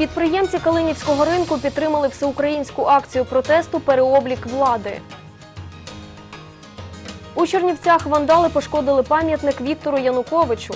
Підприємці Калинівського ринку підтримали всеукраїнську акцію протесту Переоблік влади. У Чернівцях вандали пошкодили пам'ятник Віктору Януковичу.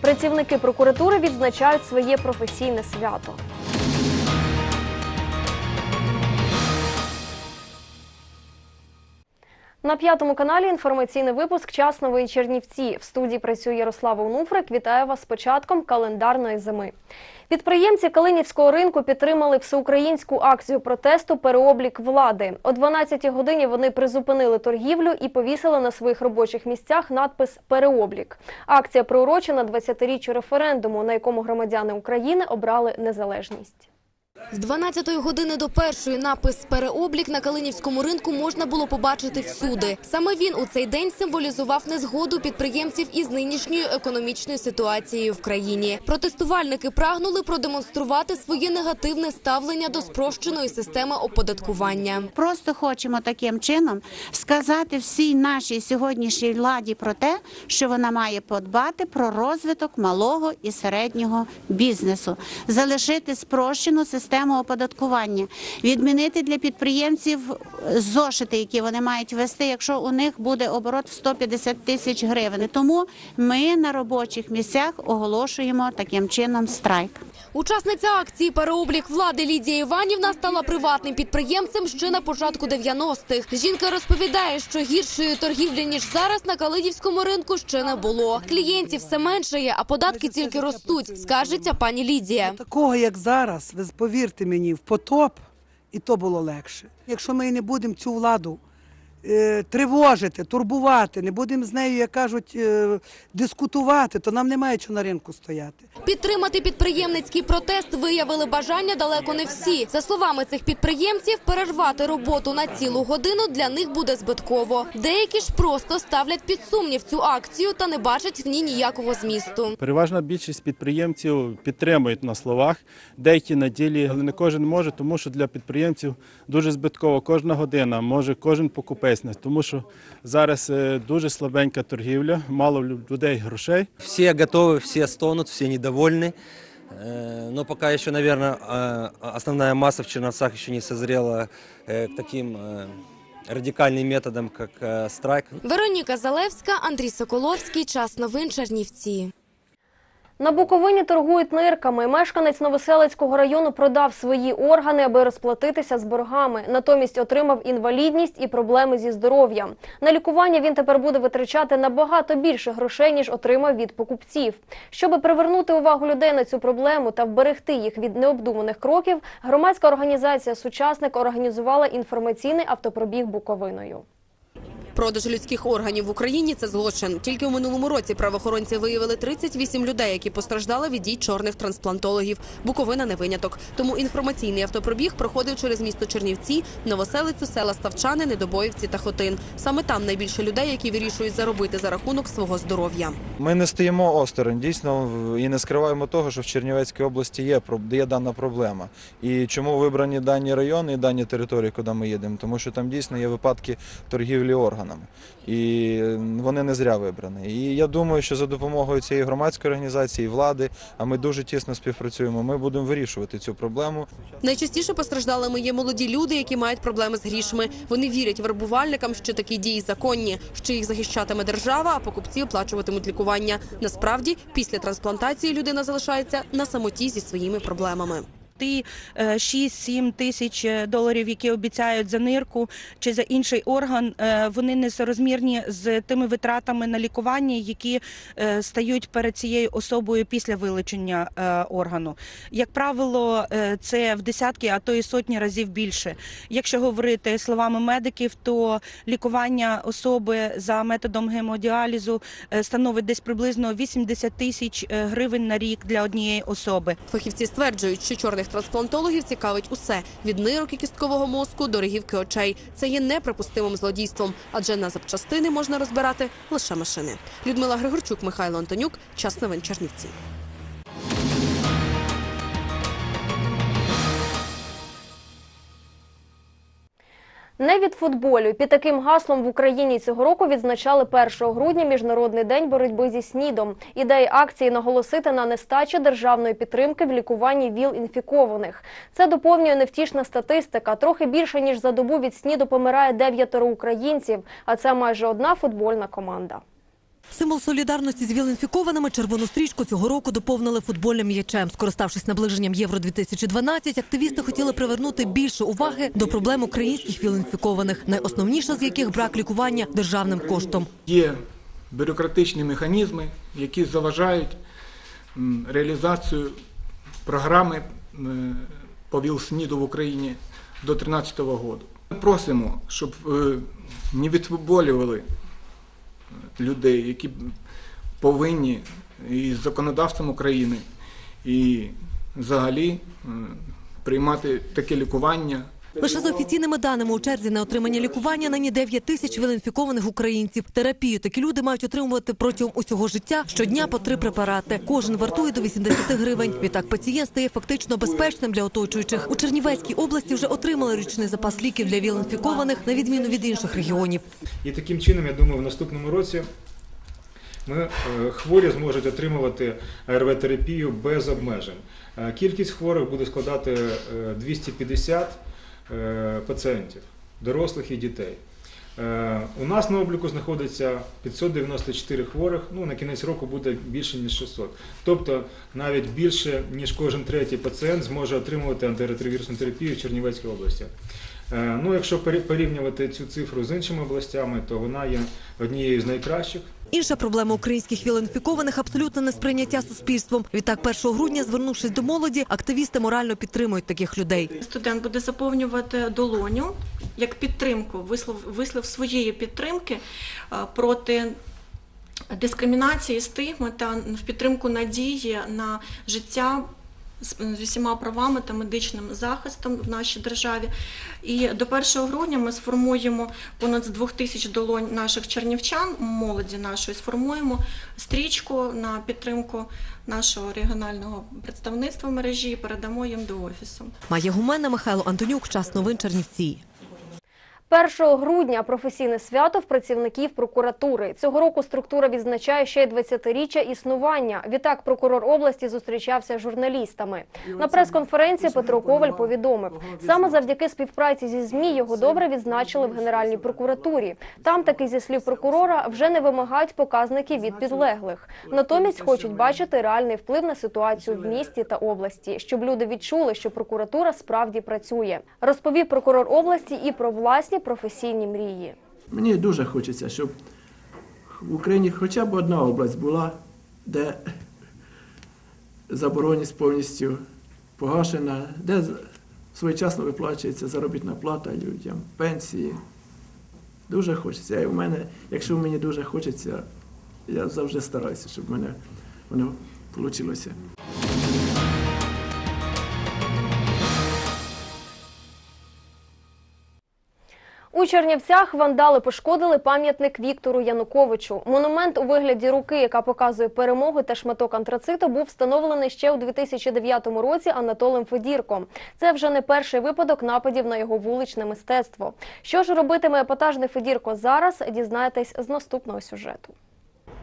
Працівники прокуратури відзначають своє професійне свято. На п'ятому каналі інформаційний випуск Час нової Чернівці. В студії працює Ярослава Унуфрик. Вітаю вас з початком календарної зими. Підприємці Калинівського ринку підтримали всеукраїнську акцію протесту Переоблік влади. О 12-й годині вони призупинили торгівлю і повісили на своїх робочих місцях надпис Переоблік. Акція приурочена 20-річчю референдуму, на якому громадяни України обрали незалежність. З 12-ї години до першої напис «Переоблік» на Калинівському ринку можна було побачити всюди. Саме він у цей день символізував незгоду підприємців із нинішньою економічною ситуацією в країні. Протестувальники прагнули продемонструвати своє негативне ставлення до спрощеної системи оподаткування. Просто хочемо таким чином сказати всій нашій сьогоднішній владі про те, що вона має подбати про розвиток малого і середнього бізнесу, залишити спрощену систему оподаткування, відмінити для підприємців зошити, які вони мають вести, якщо у них буде оборот в 150 тисяч гривень. Тому ми на робочих місцях оголошуємо таким чином страйк. Учасниця акції «Переоблік влади» Лідія Іванівна стала приватним підприємцем ще на початку 90-х. Жінка розповідає, що гіршої торгівлі, ніж зараз, на Калинівському ринку ще не було. Клієнтів все меншає, а податки тільки ростуть, скажеться пані Лідія. Такого, як зараз, ви повірте мені, в потоп, і то було легше. Якщо ми не будемо цю владу тривожити, турбувати, не будемо з нею, як кажуть, е, дискутувати, то нам немає чого на ринку стояти. Підтримати підприємницький протест виявили бажання далеко не всі. За словами цих підприємців, перервати роботу на цілу годину для них буде збитково. Деякі ж просто ставлять під сумнів цю акцію та не бачать в ній ніякого змісту. Переважна більшість підприємців підтримують на словах, деякі на ділі, але не кожен може, тому що для підприємців дуже збитково кожна година, може кожен покупець, тому що зараз е, дуже слабенька торгівля, мало лю- людей грошей. Все готовы, все стонут, все недовольны. Э, Но пока еще, наверное, основная масса в Черновцах еще не созрела э, к таким э, радикальным методам, как э, страйк. Вероніка Залевська, Андрій Соколовський. Час новин Чернівці. На Буковині торгують нирками. Мешканець Новоселицького району продав свої органи, аби розплатитися з боргами. Натомість отримав інвалідність і проблеми зі здоров'ям. На лікування він тепер буде витрачати набагато більше грошей, ніж отримав від покупців. Щоби привернути увагу людей на цю проблему та вберегти їх від необдуманих кроків, громадська організація Сучасник організувала інформаційний автопробіг Буковиною. Продаж людських органів в Україні це злочин. Тільки у минулому році правоохоронці виявили 38 людей, які постраждали від дій чорних трансплантологів. Буковина не виняток. Тому інформаційний автопробіг проходив через місто Чернівці, Новоселицю, села Ставчани, Недобоївці та Хотин. Саме там найбільше людей, які вирішують заробити за рахунок свого здоров'я. Ми не стоїмо осторонь, дійсно, і не скриваємо того, що в Чернівецькій області є, є дана проблема. І чому вибрані дані райони і дані території, куди ми їдемо? Тому що там дійсно є випадки торгівлі органами. І вони не зря вибрані. І я думаю, що за допомогою цієї громадської організації, влади, а ми дуже тісно співпрацюємо, ми будемо вирішувати цю проблему. Найчастіше постраждалими є молоді люди, які мають проблеми з грішми. Вони вірять вербувальникам, що такі дії законні, що їх захищатиме держава, а покупці оплачуватимуть лікування. Насправді, після трансплантації людина залишається на самоті зі своїми проблемами. Ті е, 6-7 тисяч е, доларів, які обіцяють за нирку чи за інший орган, е, вони несорозмірні з тими витратами на лікування, які стають перед цією особою після вилучення органу. Як правило, це в десятки, а то і сотні разів більше. Якщо говорити словами медиків, то лікування особи за методом гемодіалізу становить десь приблизно 80 тисяч гривень на рік для однієї особи. Фахівці стверджують, що чорних трансплантологів цікавить усе від нирок і кісткового мозку до регівки очей. Це є неприпустимим злодійством, адже на запчастини можна розбирати лише машини. Людмила Григорчук, Михайло Антонюк. Час новин Чернівці. Не від футболю. Під таким гаслом в Україні цього року відзначали 1 грудня Міжнародний день боротьби зі СНІДом. Ідея акції наголосити на нестачі державної підтримки в лікуванні ВІЛ-інфікованих. Це доповнює невтішна статистика. Трохи більше, ніж за добу від СНІДу помирає дев'ятеро українців, а це майже одна футбольна команда. Символ солідарності з віл-інфікованими червону стрічку цього року доповнили футбольним м'ячем. Скориставшись наближенням Євро 2012 активісти хотіли привернути більше уваги до проблем українських віл-інфікованих, найосновніша з яких брак лікування державним коштом. Є бюрократичні механізми, які заважають реалізацію програми по ВІЛ-СНІДу в Україні до 2013 року. Просимо, щоб е, не відфутболювали людей, які повинні і з законодавством України, і взагалі приймати таке лікування Лише за офіційними даними у черзі на отримання лікування нині 9 тисяч віл-інфікованих українців. Терапію такі люди мають отримувати протягом усього життя щодня по три препарати. Кожен вартує до 80 гривень. Відтак пацієнт стає фактично безпечним для оточуючих. У Чернівецькій області вже отримали річний запас ліків для віл-інфікованих, на відміну від інших регіонів. І таким чином, я думаю, в наступному році ми, е, хворі зможуть отримувати АРВ-терапію без обмежень. Е, Кількість хворих буде складати е, 250 е, пацієнтів, дорослих і дітей. Е, У нас на обліку знаходиться 594 хворих, ну на кінець року буде більше ніж 600. Тобто навіть більше ніж кожен третій пацієнт зможе отримувати антиретровірусну терапію в Чернівецькій області. Е, Ну, якщо порі- порівнювати цю цифру з іншими областями, то вона є однією з найкращих. Інша проблема українських віл-інфікованих – абсолютне несприйняття суспільством. Відтак 1 грудня, звернувшись до молоді, активісти морально підтримують таких людей. Студент буде заповнювати долоню як підтримку, вислов, вислов своєї підтримки е, проти дискримінації, стигми та в підтримку надії на життя з усіма правами та медичним захистом в нашій державі. І до 1 грудня ми сформуємо понад з 2 тисяч долонь наших чернівчан, молоді нашої, сформуємо стрічку на підтримку нашого регіонального представництва мережі і передамо їм до офісу. Має Гумена, Михайло Антонюк. Час новин Чернівці. 1 грудня професійне свято в працівників прокуратури. Цього року структура відзначає ще й 20-річчя існування. Відтак прокурор області зустрічався з журналістами. На прес-конференції Петро Коваль повідомив, саме завдяки співпраці зі ЗМІ його добре відзначили в Генеральній прокуратурі. Там таки зі слів прокурора вже не вимагають показники від підлеглих. Натомість хочуть бачити реальний вплив на ситуацію в місті та області, щоб люди відчули, що прокуратура справді працює. Розповів прокурор області і про власні професійні мрії. Мені дуже хочеться, щоб в Україні хоча б одна область була, де забороненість повністю погашена, де своєчасно виплачується заробітна плата людям, пенсії. Дуже хочеться. І в мене, якщо мені дуже хочеться, я завжди стараюся, щоб в мене воно вийшло. У Чернівцях вандали пошкодили пам'ятник Віктору Януковичу. Монумент у вигляді руки, яка показує перемогу та шматок антрациту, був встановлений ще у 2009 році Анатолем Федірком. Це вже не перший випадок нападів на його вуличне мистецтво. Що ж робитиме епатажний Федірко зараз, дізнаєтесь з наступного сюжету.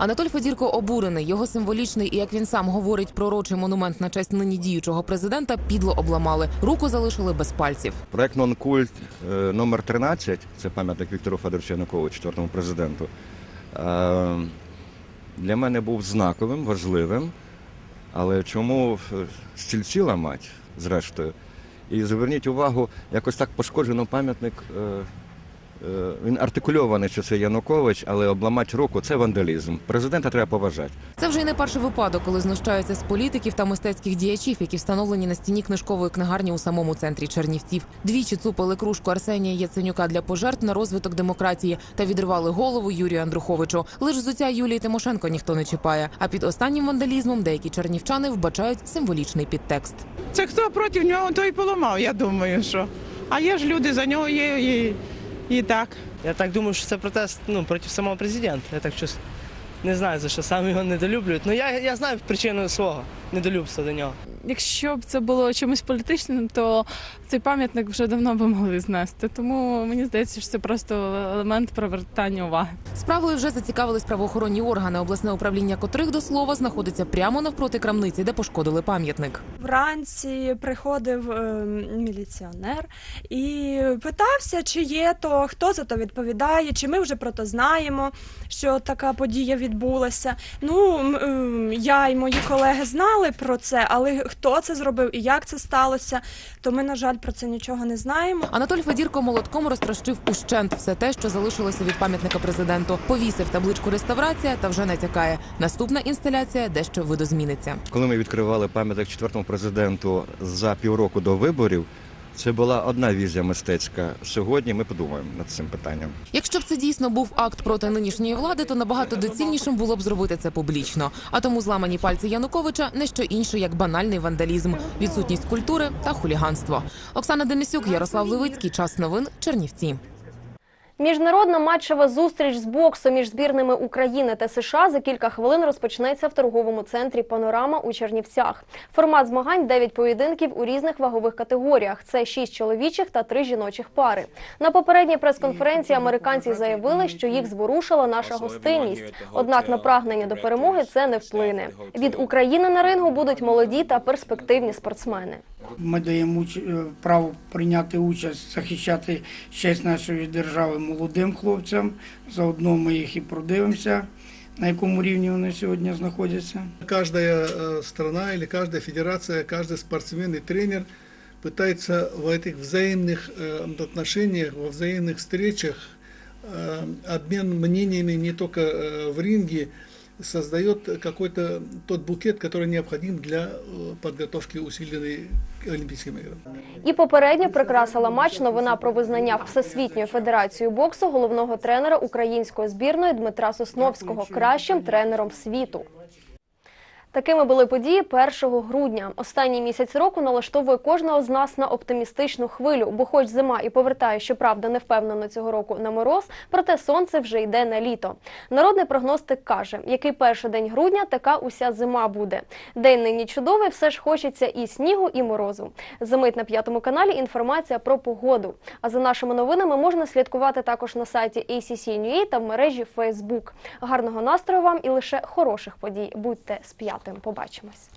Анатоль Федірко обурений. Його символічний і, як він сам говорить, пророчий монумент на честь нині діючого президента підло обламали. Руку залишили без пальців. Проект «Нонкульт» е, номер 13, це пам'ятник Віктору Федоровичу Януковичу, четвертому президенту, е, для мене був знаковим, важливим. Але чому е, стільці ламати, зрештою? І зверніть увагу, якось так пошкоджено пам'ятник. Е, Він артикульований, що це Янукович, але обламати руку це вандалізм. Президента треба поважати. Це вже й не перший випадок, коли знущаються з політиків та мистецьких діячів, які встановлені на стіні книжкової книгарні у самому центрі Чернівців. Двічі цупили кружку Арсенія Яценюка для пожертв на розвиток демократії та відривали голову Юрію Андруховичу. Лиш взуття Юлії Тимошенко ніхто не чіпає. А під останнім вандалізмом деякі чернівчани вбачають символічний підтекст. Це хто проти нього, той поламав, я думаю, що. А є ж люди за нього є і, і так. Я так думаю, що це протест ну, проти самого президента. Я так щось не знаю, за що саме його недолюблюють. Ну я, я знаю причину свого. Недолюбство до нього. Якщо б це було чимось політичним, то цей пам'ятник вже давно би могли знести. Тому мені здається, що це просто елемент привертання уваги. Справою вже зацікавились правоохоронні органи, обласне управління котрих до слова знаходиться прямо навпроти крамниці, де пошкодили пам'ятник. Вранці приходив е, міліціонер і питався, чи є то, хто за то відповідає, чи ми вже про то знаємо, що така подія відбулася. Ну, е, я і мої колеги знали про це, але хто це зробив і як це сталося, то ми, на жаль, про це нічого не знаємо. Анатоль Федірко молотком розтрощив ущент все те, що залишилося від пам'ятника президенту. Повісив табличку реставрація та вже натякає. Наступна інсталяція дещо видозміниться. Коли ми відкривали пам'ятник четвертому президенту за півроку до виборів, це була одна візія мистецька. Сьогодні ми подумаємо над цим питанням. Якщо б це дійсно був акт проти нинішньої влади, то набагато доцільнішим було б зробити це публічно. А тому зламані пальці Януковича не що інше, як банальний вандалізм, відсутність культури та хуліганство. Оксана Денисюк, Ярослав Левицький. Час новин. Чернівці. Міжнародна матчева зустріч з боксу між збірними України та США за кілька хвилин розпочнеться в торговому центрі Панорама у Чернівцях. Формат змагань 9 поєдинків у різних вагових категоріях. Це 6 чоловічих та 3 жіночих пари. На попередній прес-конференції американці заявили, що їх зворушила наша гостинність. Однак на прагнення до перемоги це не вплине. Від України на рингу будуть молоді та перспективні спортсмени. Ми даємо уч- е, право прийняти участь, захищати честь нашої держави молодим хлопцям. Заодно ми їх і продивимося, на якому рівні вони сьогодні знаходяться. Каждая э, страна или каждая федерация, каждый спортсмен и тренер пытается в этих взаимных э, отношениях, во взаимных встречах, э, обмен мнениями не только э, в ринге, создает какой-то тот букет, который необходим для э, подготовки усиленной к Олімпійським іграм. І попередньо прикрасила матч новина про визнання всесвітньої федерації боксу головного тренера української збірної Дмитра Сосновського кращим тренером світу. Такими були події 1 грудня. Останній місяць року налаштовує кожного з нас на оптимістичну хвилю, бо хоч зима і повертає, щоправда, не впевнено цього року на мороз, проте сонце вже йде на літо. Народний прогностик каже, який перший день грудня, така уся зима буде. День нині чудовий, все ж хочеться і снігу, і морозу. Замить на п'ятому каналі інформація про погоду. А за нашими новинами можна слідкувати також на сайті ACC.NUA та в мережі Facebook. Гарного настрою вам і лише хороших подій. Будьте з п'ятим. Побачимось.